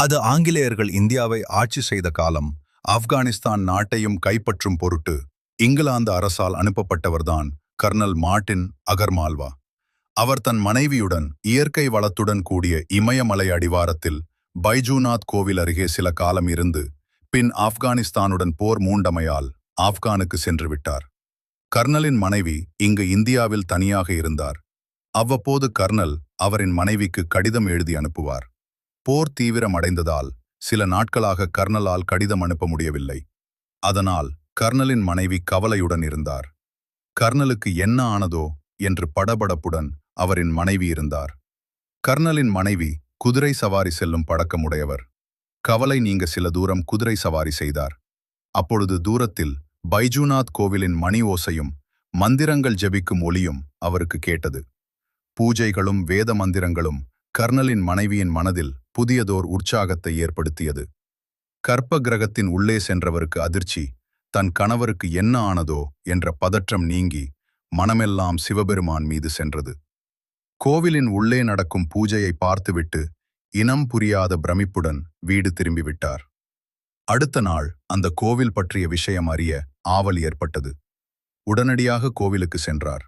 அது ஆங்கிலேயர்கள் இந்தியாவை ஆட்சி செய்த காலம் ஆப்கானிஸ்தான் நாட்டையும் கைப்பற்றும் பொருட்டு இங்கிலாந்து அரசால் அனுப்பப்பட்டவர்தான் கர்னல் மார்டின் அகர்மால்வா. அவர் தன் மனைவியுடன் இயற்கை வளத்துடன் கூடிய இமயமலை அடிவாரத்தில் பைஜூநாத் கோவில் அருகே சில காலம் இருந்து பின் ஆப்கானிஸ்தானுடன் போர் மூண்டமையால் ஆப்கானுக்கு சென்று விட்டார். கர்னலின் மனைவி இங்கு இந்தியாவில் தனியாக இருந்தார். அவ்வப்போது கர்னல் அவரின் மனைவிக்கு கடிதம் எழுதி அனுப்புவார். போர் தீவிரமடைந்ததால் சில நாட்களாக கர்னலால் கடிதம் அனுப்ப முடியவில்லை. அதனால் கர்னலின் மனைவி கவலையுடன் இருந்தார். கர்னலுக்கு என்ன ஆனதோ என்று படபடப்புடன் அவரின் மனைவி இருந்தார். கர்னலின் மனைவி குதிரை சவாரி செல்லும் பழக்கமுடையவர். கவலை நீங்க சில தூரம் குதிரை சவாரி செய்தார். அப்பொழுது தூரத்தில் பைஜூநாத் கோவிலின் மணி ஓசையும் மந்திரங்கள் ஜெபிக்கும் ஒளியும் அவருக்கு கேட்டது. பூஜைகளும் வேத மந்திரங்களும் கர்னலின் மனைவியின் மனதில் புதியதோர் உற்சாகத்தை ஏற்படுத்தியது. கற்ப கிரகத்தின் உள்ளே சென்றவருக்கு அதிர்ச்சி தன் கணவருக்கு என்ன ஆனதோ என்ற பதற்றம் நீங்கி மனமெல்லாம் சிவபெருமான் மீது சென்றது. கோவிலின் உள்ளே நடக்கும் பூஜையை பார்த்துவிட்டு இனம் புரியாத பிரமிப்புடன் வீடு திரும்பிவிட்டார். அடுத்த நாள் அந்த கோவில் பற்றிய விஷயம் அறிய ஆவல் ஏற்பட்டது. உடனடியாக கோவிலுக்கு சென்றார்.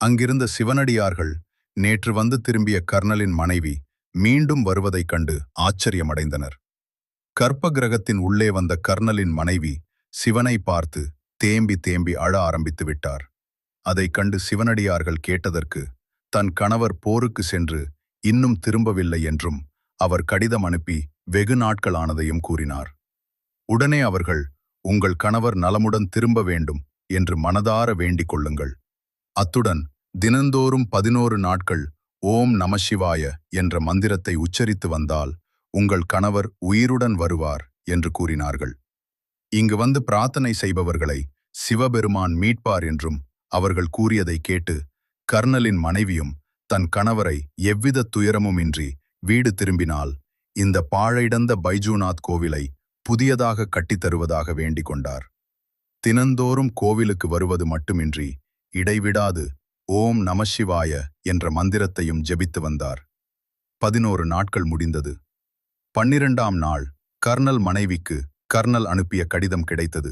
அங்கிருந்த சிவனடியார்கள் நேற்று வந்து திரும்பிய கர்னலின் மனைவி மீண்டும் வருவதைக் கண்டு ஆச்சரியமடைந்தனர். கற்ப கிரகத்தின் உள்ளே வந்த கர்னலின் மனைவி சிவனை பார்த்து தேம்பி தேம்பி அழ ஆரம்பித்து விட்டார். அதைக் கண்டு சிவனடியார்கள் கேட்டதற்கு தன் கணவர் போருக்கு சென்று இன்னும் திரும்பவில்லை என்றும் அவர் கடிதம் அனுப்பி வெகு நாட்களானதையும் கூறினார். உடனே அவர்கள் உங்கள் கணவர் நலமுடன் திரும்ப வேண்டும் என்று மனதார வேண்டிக் கொள்ளுங்கள். அத்துடன் தினந்தோறும் பதினோரு நாட்கள் ஓம் நமசிவாய என்ற மந்திரத்தை உச்சரித்து வந்தால் உங்கள் கணவர் உயிருடன் வருவார் என்று கூறினார்கள். இங்கு வந்து பிரார்த்தனை செய்பவர்களை சிவபெருமான் மீட்பார் என்றும் அவர்கள் கூறியதை கேட்டு கர்னலின் மனைவியும் தன் கணவரை எவ்வித துயரமுமின்றி வீடு திரும்பினால் இந்த பாழைடந்த பைஜூநாத் கோவிலை புதியதாக கட்டித்தருவதாக வேண்டிக் கொண்டார். தினந்தோறும் கோவிலுக்கு வருவது மட்டுமின்றி இடைவிடாது ஓம் நமசிவாய என்ற மந்திரத்தையும் ஜெபித்து வந்தார். பதினோரு நாட்கள் முடிந்தது. பன்னிரண்டாம் நாள் கர்னல் மனைவிக்கு கர்னல் அனுப்பிய கடிதம் கிடைத்தது.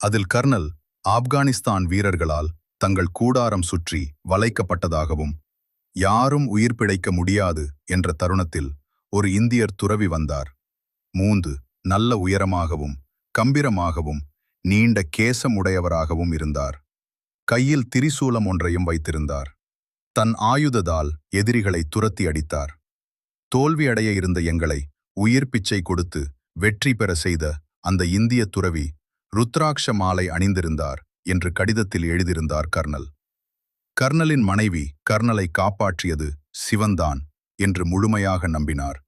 அதில் கர்னல் ஆப்கானிஸ்தான் வீரர்களால் தங்கள் கூடாரம் சுற்றி வளைக்கப்பட்டதாகவும் யாரும் உயிர் பிழைக்க முடியாது என்ற தருணத்தில் ஒரு இந்தியர் துறவி வந்தார். மூந்து நல்ல உயரமாகவும் கம்பீரமாகவும் நீண்ட கேசம் உடையவராகவும் இருந்தார். கையில் திரிசூலம் ஒன்றையும் வைத்திருந்தார். தன் ஆயுததால் எதிரிகளை துரத்தி அடித்தார். தோல்வியடைய இருந்த எங்களை உயிர் பிச்சை கொடுத்து வெற்றி பெற செய்த அந்த இந்திய துறவி ருத்ராட்ச மாலை அணிந்திருந்தார் என்று கடிதத்தில் எழுதியிருந்தார் கர்னல். கர்னலின் மனைவி கர்னலை காப்பாற்றியது சிவன்தான் என்று முழுமையாக நம்பினார்.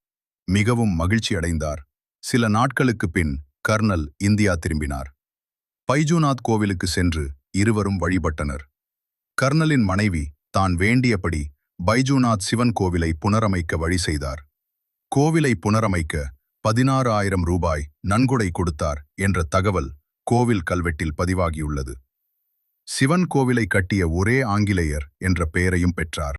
மிகவும் மகிழ்ச்சி அடைந்தார். சில நாட்களுக்கு பின் கர்னல் இந்தியா திரும்பினார். பைஜூநாத் கோவிலுக்கு சென்று இருவரும் வழிபட்டனர். கர்னலின் மனைவி தான் வேண்டியபடி பைஜூநாத் சிவன் கோவிலை புனரமைக்க வழி செய்தார். கோவிலை புனரமைக்க பதினாறு ஆயிரம் ரூபாய் நன்கொடை கொடுத்தார் என்ற தகவல் கோவில் கல்வெட்டில் பதிவாகியுள்ளது. சிவன் கோவிலை கட்டிய ஒரே ஆங்கிலேயர் என்ற பெயரையும் பெற்றார்.